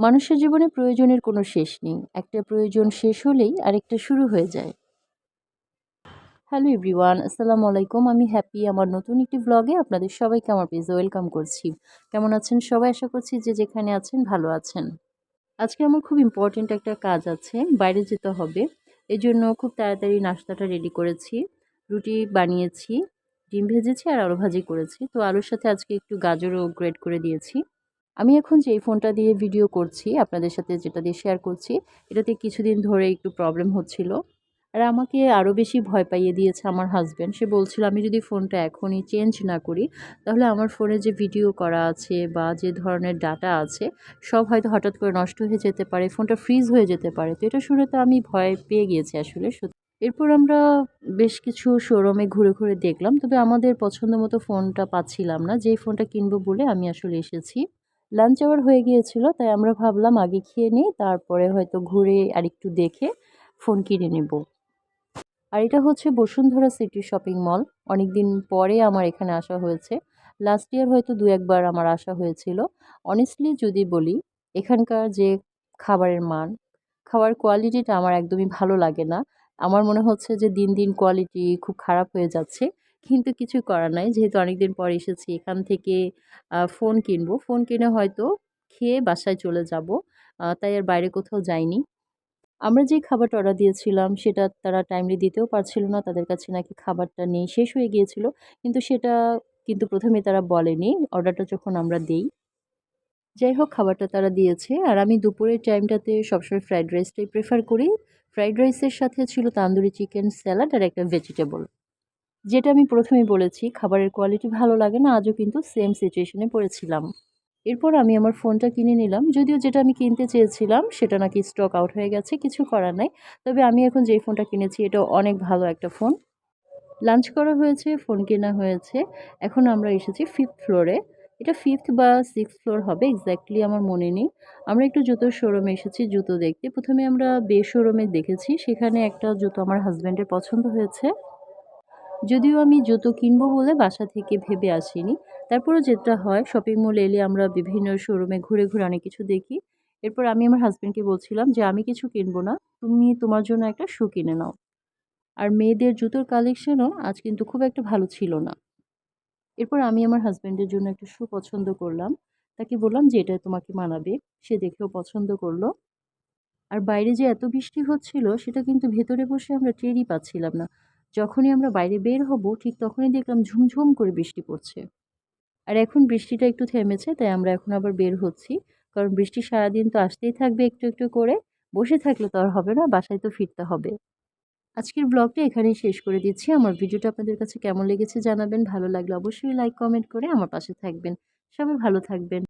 মানুষের জীবনে প্রয়োজনের কোনো শেষ নেই। একটা প্রয়োজন শেষ হলেই আরেকটা শুরু হয়ে যায়। হ্যালো এভরিওয়ান আসসালামু আলাইকুম। আমি হ্যাপি আমার নতুন একটি ব্লগে আপনাদের সবাইকে আমার পেজে ওয়েলকাম করছি। কেমন আছেন সবাই? আশা করছি যে যেখানে আছেন ভালো আছেন। আজকে আমার খুব ইম্পর্ট্যান্ট একটা কাজ আছে, বাইরে যেতে হবে। এই জন্য খুব তাড়াতাড়ি নাস্তাটা রেডি করেছি, রুটি বানিয়েছি, ডিম ভেজেছি আর আলু ভাজি করেছি। তো আলুর সাথে আজকে একটু গাজরও গ্রেড করে দিয়েছি। আমি এখন যে ফোনটা দিয়ে ভিডিও করছি, আপনাদের সাথে যেটা দিয়ে শেয়ার করছি, এটাতে কিছুদিন ধরে একটু প্রবলেম হচ্ছিল। আর আমাকে আরও বেশি ভয় পাইয়ে দিয়েছে আমার হাজব্যান্ড। সে বলছিল, আমি যদি ফোনটা এখনই চেঞ্জ না করি, তাহলে আমার ফোনে যে ভিডিও করা আছে বা যে ধরনের ডাটা আছে, সব হয়তো হঠাৎ করে নষ্ট হয়ে যেতে পারে, ফোনটা ফ্রিজ হয়ে যেতে পারে। তো এটা শুনে তো আমি ভয় পেয়ে গিয়েছি আসলে, সত্যি। এরপর আমরা বেশ কিছু শোরুমে ঘুরে ঘুরে দেখলাম, তবে আমাদের পছন্দ মতো ফোনটা পাচ্ছিলাম না। যেই ফোনটা কিনবো বলে আমি আসলে এসেছি। লাঞ্চ আওয়ার হয়ে গিয়েছিল, তাই আমরা ভাবলাম আগে খেয়ে নিই, তারপরে হয়তো ঘুরে আর একটু দেখে ফোন কিনে নেব। আর এটা হচ্ছে বসুন্ধরা সিটি শপিং মল অনেক দিন পরে আমার এখানে আসা হয়েছে। লাস্ট ইয়ার হয়তো দু একবার আমার আসা হয়েছিল। অনেস্টলি যদি বলি, এখানকার যে খাবারের মান, খাবার কোয়ালিটিটা আমার একদমই ভালো লাগে না। আমার মনে হচ্ছে যে দিন দিন কোয়ালিটি খুব খারাপ হয়ে যাচ্ছে। কিন্তু কিছু করার নাই। যেহেতু অনেকদিন পর এসেছি, এখান থেকে ফোন কিনবো। ফোন কিনে হয়তো খেয়ে বাসায় চলে যাব। তাই আর বাইরে কোথাও যাইনি। আমরা যে খাবারটা অর্ডার দিয়েছিলাম, সেটা তারা টাইমলি দিতেও পারছিল না। তাদের কাছে নাকি খাবারটা নেই, শেষ হয়ে গিয়েছিল। কিন্তু সেটা কিন্তু প্রথমে তারা বলেনি। অর্ডারটা যখন আমরা দেই। যাই হোক, খাবারটা তারা দিয়েছে। আর আমি দুপুরের টাইমটাতে সবসময় ফ্রাইড রাইসটাই প্রেফার করি। ফ্রাইড রাইসের সাথে ছিল তান্দুরি চিকেন স্যালাড আর একটা ভেজিটেবল যেটা আমি প্রথমেই বলেছি, খাবারের কোয়ালিটি ভালো লাগে না, আজও কিন্তু সেম সিচুয়েশনে পড়েছিলাম। এরপর আমি আমার ফোনটা কিনে নিলাম, যদিও যেটা আমি কিনতে চেয়েছিলাম, সেটা নাকি স্টক আউট হয়ে গেছে, কিছু করার নাই। তবে আমি এখন যেই ফোনটা কিনেছি এটা অনেক ভালো একটা ফোন লাঞ্চ করা হয়েছে ফোন কেনা হয়েছে। এখন আমরা এসেছি ফিফথ ফ্লোরে এটা ফিফথ বা সিক্স ফ্লোর হবে এক্স্যাক্টলি আমার মনে নেই। আমরা একটু জুতোর শোরুমে এসেছি, জুতো দেখতে। প্রথমে আমরা বে শোরুমে দেখেছি, সেখানে একটা জুতো আমার হাজব্যান্ডের পছন্দ হয়েছে। যদিও আমি জুতো কিনবো বলে বাসা থেকে ভেবে আসিনি। তারপরও যেটা হয় শপিং মল এলে আমরা বিভিন্ন শোরুমে ঘুরে ঘুরে অনেক কিছু দেখি। এরপর আমি আমার হাজব্যান্ডকে বলছিলাম যে, আমি কিছু কিনবো না, তুমি তোমার জন্য একটা শু কিনে নাও। আর মেয়েদের জুতোর কালেকশনও আজ কিন্তু খুব একটা ভালো ছিল না। এরপর আমি আমার হাজব্যান্ডের জন্য একটা শু পছন্দ করলাম। তাকে বললাম যে, এটা তোমাকে মানাবে। সে দেখেও পছন্দ করল। আর বাইরে যে এত বৃষ্টি হচ্ছিল, সেটা কিন্তু ভেতরে বসে আমরা টেরই পাচ্ছিলাম না। যখনই আমরা বাইরে বের হব, ঠিক তখনই দেখলাম ঝুমঝুম করে বৃষ্টি পড়ছে। আর এখন বৃষ্টিটা একটু থেমেছে, তাই আমরা এখন আবার বের হচ্ছি। কারণ বৃষ্টি সারাদিন তো আসতেই থাকবে একটু একটু করে। বসে থাকলে তো আর হবে না, বাসায় তো ফিরতে হবে। আজকের ব্লগটা এখানেই শেষ করে দিচ্ছি। আমার ভিডিওটা আপনাদের কাছে কেমন লেগেছে জানাবেন। ভালো লাগলে অবশ্যই লাইক, কমেন্ট করে আমার পাশে থাকবেন। সবাই ভালো থাকবেন।